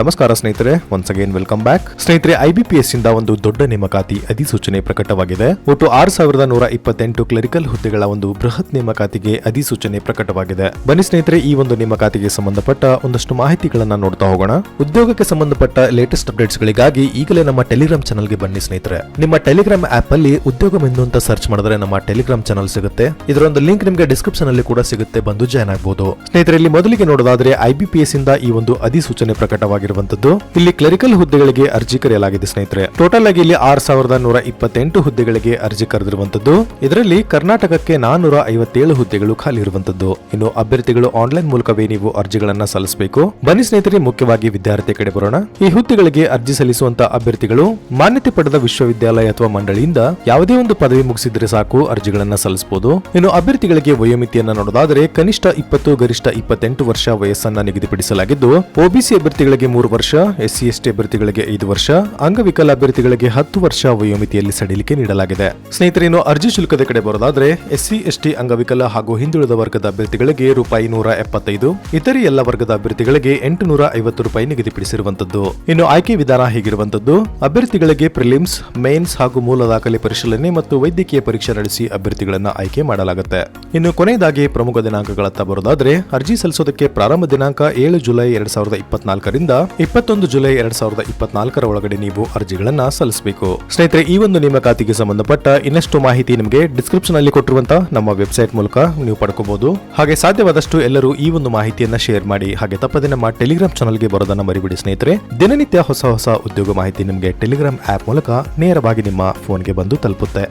ನಮಸ್ಕಾರ ಸ್ನೇಹಿತರೆ once again welcome back ಸ್ನೇಹಿತರೆ ಐಬಿಪಿಎಸ್ ಇಂದ ಒಂದು ದೊಡ್ಡ ನೇಮಕಾತಿ ಅಧಿಸೂಚನೆ ಪ್ರಕಟವಾಗಿದೆ. ಒಟ್ಟು ಆರು ಸಾವಿರದ ನೂರ ಇಪ್ಪತ್ತೆಂಟು ಕ್ಲರಿಕಲ್ ಹುದ್ದೆಗಳ ಒಂದು ಬೃಹತ್ ನೇಮಕಾತಿಗೆ ಅಧಿಸೂಚನೆ ಪ್ರಕಟವಾಗಿದೆ. ಬನ್ನಿ ಸ್ನೇಹಿತರೆ, ಈ ಒಂದು ನೇಮಕಾತಿಗೆ ಸಂಬಂಧಪಟ್ಟ ಒಂದಷ್ಟು ಮಾಹಿತಿಗಳನ್ನ ನೋಡ್ತಾ ಹೋಗೋಣ. ಉದ್ಯೋಗಕ್ಕೆ ಸಂಬಂಧಪಟ್ಟ ಲೇಟೆಸ್ಟ್ ಅಪ್ಡೇಟ್ಸ್ ಗಳಿಗಾಗಿ ಈಗಲೇ ನಮ್ಮ ಟೆಲಿಗ್ರಾಮ್ ಚಾನಲ್ಗೆ ಬನ್ನಿ ಸ್ನೇಹಿತರೆ. ನಿಮ್ಮ ಟೆಲಿಗ್ರಾಮ್ ಆಪ್ ಅಲ್ಲಿ ಉದ್ಯೋಗ ಮೆನು ಅಂತ ಸರ್ಚ್ ಮಾಡಿದ್ರೆ ನಮ್ಮ ಟೆಲಿಗ್ರಾಮ್ ಚಾನಲ್ ಸಿಗುತ್ತೆ. ಇದರ ಒಂದು ಲಿಂಕ್ ನಿಮಗೆ ಡಿಸ್ಕ್ರಿಪ್ಷನ್ ಅಲ್ಲಿ ಕೂಡ ಸಿಗುತ್ತೆ, ಬಂದು ಜಾಯ್ನ್ ಆಗಬಹುದು ಸ್ನೇಹಿತರೆ, ಇಲ್ಲಿ ಮೊದಲಿಗೆ ನೋಡೋದಾದ್ರೆ ಐಬಿಪಿಎಸ್ ಇಂದ ಈ ಒಂದು ಅಧಿಸೂಚನೆ ಪ್ರಕಟವಾಗಿರುವಂತದ್ದು ಇಲ್ಲಿ ಕ್ಲರಿಕಲ್ ಹುದ್ದೆಗಳಿಗೆ ಅರ್ಜಿ ಕರೆಯಲಾಗಿದೆ ಸ್ನೇಹಿತರೆ. ಟೋಟಲ್ ಆಗಿ ಇಲ್ಲಿ ಆರ್ ಸಾವಿರದ ನೂರ ಇಪ್ಪತ್ತೆಂಟು ಹುದ್ದೆಗಳಿಗೆ ಅರ್ಜಿ ಕರೆದಿರುವಂತದ್ದು ಇದರಲ್ಲಿ ಕರ್ನಾಟಕಕ್ಕೆ ನಾನೂರ ಐವತ್ತೇಳು ಹುದ್ದೆಗಳು ಖಾಲಿ ಇರುವಂತದ್ದು ಇನ್ನು ಅಭ್ಯರ್ಥಿಗಳು ಆನ್ಲೈನ್ ಮೂಲಕವೇ ನೀವು ಅರ್ಜಿಗಳನ್ನ ಸಲ್ಲಿಸಬೇಕು. ಬನ್ನಿ ಸ್ನೇಹಿತರೆ, ಮುಖ್ಯವಾಗಿ ವಿದ್ಯಾರ್ಥಿ ಕಡೆ ಬರೋಣ. ಈ ಹುದ್ದೆಗಳಿಗೆ ಅರ್ಜಿ ಸಲ್ಲಿಸುವಂತ ಅಭ್ಯರ್ಥಿಗಳು ಮಾನ್ಯತೆ ಪಡೆದ ವಿಶ್ವವಿದ್ಯಾಲಯ ಅಥವಾ ಮಂಡಳಿಯಿಂದ ಯಾವುದೇ ಒಂದು ಪದವಿ ಮುಗಿಸಿದ್ರೆ ಸಾಕು, ಅರ್ಜಿಗಳನ್ನ ಸಲ್ಲಿಸಬಹುದು ಇನ್ನು ಅಭ್ಯರ್ಥಿಗಳಿಗೆ ವಯೋಮಿತಿಯನ್ನ ನೋಡೋದಾದರೆ ಕನಿಷ್ಠ ಇಪ್ಪತ್ತು, ಗರಿಷ್ಠ ಇಪ್ಪತ್ತೆಂಟು ವರ್ಷ ವಯಸ್ಸನ್ನ ನಿಗದಿಪಡಿಸಲಾಗಿದ್ದು ಒಬಿಸಿ ಅಭ್ಯರ್ಥಿಗಳಿಗೆ ಮೂರು ವರ್ಷ ಎಸ್ಸಿ ಎಸ್ಟಿ ಅಭ್ಯರ್ಥಿಗಳಿಗೆ ಐದು ವರ್ಷ, ಅಂಗವಿಕಲ ಅಭ್ಯರ್ಥಿಗಳಿಗೆ ಹತ್ತು ವರ್ಷ ವಯೋಮಿತಿಯಲ್ಲಿ ಸಡಿಲಿಕೆ ನೀಡಲಾಗಿದೆ. ಸ್ನೇಹಿತರೇನು, ಅರ್ಜಿ ಶುಲ್ಕದ ಕಡೆ ಬರೋದಾದ್ರೆ, ಎಸ್ಸಿ, ಎಸ್ಟಿ, ಅಂಗವಿಕಲ ಹಾಗೂ ಹಿಂದುಳಿದ ವರ್ಗದ ಅಭ್ಯರ್ಥಿಗಳಿಗೆ ರೂಪಾಯಿ ನೂರ ಎಪ್ಪತ್ತೈದು, ಇತರೆ ಎಲ್ಲ ವರ್ಗದ ಅಭ್ಯರ್ಥಿಗಳಿಗೆ ಎಂಟು ನೂರ ಐವತ್ತು ರೂಪಾಯಿ ನಿಗದಿಪಡಿಸಿರುವಂತದ್ದು ಇನ್ನು ಆಯ್ಕೆ ವಿಧಾನ ಹೀಗಿರುವಂತದ್ದು ಅಭ್ಯರ್ಥಿಗಳಿಗೆ ಪ್ರಿಲಿಮ್ಸ್, ಮೇನ್ಸ್ ಹಾಗೂ ಮೂಲ ದಾಖಲೆ ಪರಿಶೀಲನೆ ಮತ್ತು ವೈದ್ಯಕೀಯ ಪರೀಕ್ಷೆ ನಡೆಸಿ ಅಭ್ಯರ್ಥಿಗಳನ್ನ ಆಯ್ಕೆ ಮಾಡಲಾಗುತ್ತೆ. ಇನ್ನು ಕೊನೆಯದಾಗಿ ಪ್ರಮುಖ ದಿನಾಂಕಗಳತ್ತ ಬರೋದಾದ್ರೆ, ಅರ್ಜಿ ಸಲ್ಲಿಸೋದಕ್ಕೆ ಪ್ರಾರಂಭ ದಿನಾಂಕ ಏಳು ಜುಲೈ ಎರಡ್ ಸಾವಿರದ ಇಪ್ಪತ್ನಾಲ್ಕರಿಂದ ಇಪ್ಪತ್ತೊಂದು ಜುಲೈ ಎರಡ್ ಸಾವಿರದ ಇಪ್ಪತ್ನಾಲ್ಕರ ಒಳಗಡೆ ನೀವು ಅರ್ಜಿಗಳನ್ನ ಸಲ್ಲಿಸಬೇಕು. ಸ್ನೇಹಿತರೆ, ಈ ಒಂದು ನೇಮಕಾತಿಗೆ ಸಂಬಂಧಪಟ್ಟ ಇನ್ನಷ್ಟು ಮಾಹಿತಿ ನಿಮಗೆ ಡಿಸ್ಕ್ರಿಪ್ಷನ್ ಅಲ್ಲಿ ಕೊಟ್ಟಿರುವಂತಹ ನಮ್ಮ ವೆಬ್ಸೈಟ್ ಮೂಲಕ ನೀವು ಪಡ್ಕೋಬಹುದು ಹಾಗೆ ಸಾಧ್ಯವಾದಷ್ಟು ಎಲ್ಲರೂ ಈ ಒಂದು ಮಾಹಿತಿಯನ್ನ ಶೇರ್ ಮಾಡಿ, ಹಾಗೆ ತಪ್ಪದೆ ನಮ್ಮ ಟೆಲಿಗ್ರಾಮ್ ಚಾನಲ್ಗೆ ಬರೋದನ್ನ ಮರಿಬಿಡಿ ಸ್ನೇಹಿತರೆ. ದಿನನಿತ್ಯ ಹೊಸ ಹೊಸ ಉದ್ಯೋಗ ಮಾಹಿತಿ ನಿಮಗೆ ಟೆಲಿಗ್ರಾಮ್ ಆಪ್ ಮೂಲಕ ನೇರವಾಗಿ ನಿಮ್ಮ ಫೋನ್ಗೆ ಬಂದು ತಲುಪುತ್ತೆ.